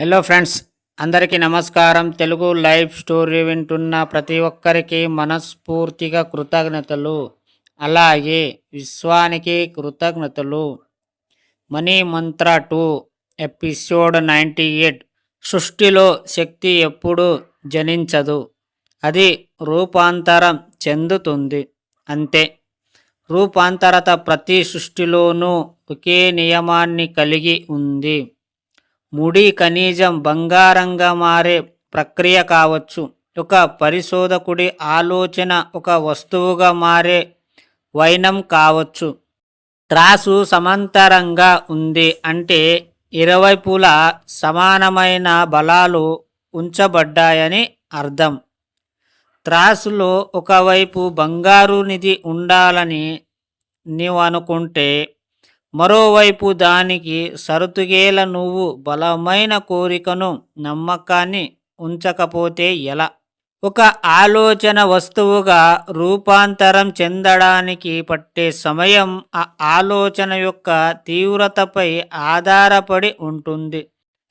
Hello friends అందరికీ నమస్కారం. Telugu live story వింటున్న ప్రతి ఒక్కరికి మనస్ఫూర్తిగా కృతజ్ఞతలు. అలాగే విశ్వానికి కృతజ్ఞతలు. మనీ మంత్ర టూ ఎపిసోడ్ నైంటీ ఎయిట్ సృష్టిలో శక్తి ఎప్పుడూ జనించదు. అది రూపాంతరం చెందుతుంది. అంతే. రూపాంతరత ప్రతి సృష్టిలోనూ ఒకే నియమాన్ని కలిగి ఉంది. ముడి ఖనిజం బంగారంగా మారే ప్రక్రియ కావచ్చు. ఒక పరిశోధకుడి ఆలోచన ఒక వస్తువుగా మారే వైనం కావచ్చు. త్రాసు సమాంతరంగా ఉంది అంటే ఇరువైపుల సమానమైన బలాలు ఉంచబడ్డాయని అర్థం. త్రాసులో ఒకవైపు బంగారు నిధి ఉండాలని నీవు అనుకుంటే మరోవైపు దానికి సరుతుగేల నువ్వు బలమైన కోరికను నమ్మకాన్ని ఉంచకపోతే ఎలా? ఒక ఆలోచన వస్తువుగా రూపాంతరం చెందడానికి పట్టే సమయం ఆ ఆలోచన యొక్క తీవ్రతపై ఆధారపడి ఉంటుంది.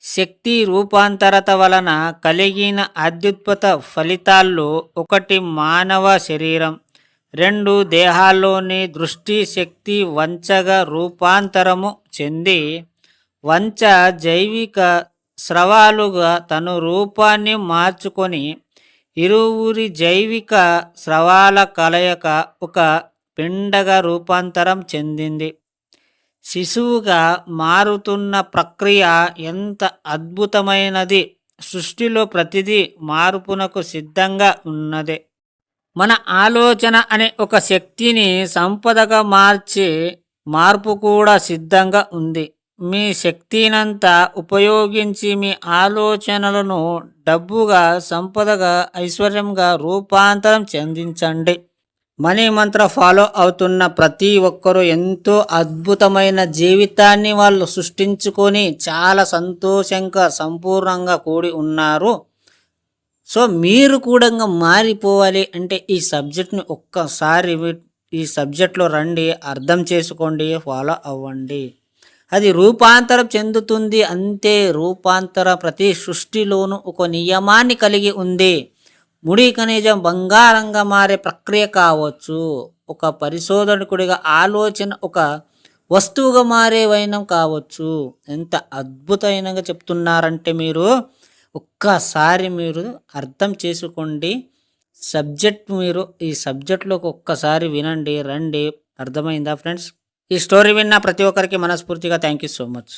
శక్తి రూపాంతరత వలన కలిగిన అత్యుత్పత ఫలితాల్లో ఒకటి మానవ శరీరం. రెండు దేహాల్లోని దృష్టి శక్తి వంచగా రూపాంతరము చెంది వంచ జైవిక స్రవాలుగా తను రూపాన్ని మార్చుకొని ఇరువురి జైవిక స్రవాల కలయిక ఒక పిండగా రూపాంతరం చెందింది. శిశువుగా మారుతున్న ప్రక్రియ ఎంత అద్భుతమైనది సృష్టిలో ప్రతిదీ మార్పునకు సిద్ధంగా ఉన్నదే. మన ఆలోచన అనే ఒక శక్తిని సంపదగా మార్చే మార్పు కూడా సిద్ధంగా ఉంది. మీ శక్తినంతా ఉపయోగించి మీ ఆలోచనలను డబ్బుగా సంపదగా ఐశ్వర్యంగా రూపాంతరం చెందించండి. మనీ మంత్ర ఫాలో అవుతున్న ప్రతి ఒక్కరూ ఎంతో అద్భుతమైన జీవితాన్ని వాళ్ళు సృష్టించుకొని చాలా సంతోషంగా సంపూర్ణంగా కూడి ఉన్నారు. సో మీరు కూడా మారిపోవాలి అంటే ఈ సబ్జెక్ట్ని ఒక్కసారి ఈ సబ్జెక్ట్లో రండి అర్థం చేసుకోండి ఫాలో అవ్వండి. అది రూపాంతరం చెందుతుంది అంతే రూపాంతర ప్రతి సృష్టిలోనూ ఒక నియమాన్ని కలిగి ఉంది. ముడి ఖనిజం బంగారంగా మారే ప్రక్రియ కావచ్చు. ఒక పరిశోధకుడిగా ఆలోచన ఒక వస్తువుగా మారే వైనం కావచ్చు. ఎంత అద్భుతమైనగా చెప్తున్నారంటే మీరు ఒక్కసారి మీరు అర్థం చేసుకోండి. సబ్జెక్ట్ మీరు ఈ సబ్జెక్ట్లోకి ఒక్కసారి వినండి రండి. అర్థమైందా ఫ్రెండ్స్? ఈ స్టోరీ విన్న ప్రతి ఒక్కరికి మనస్ఫూర్తిగా థ్యాంక్ యూ సో మచ్.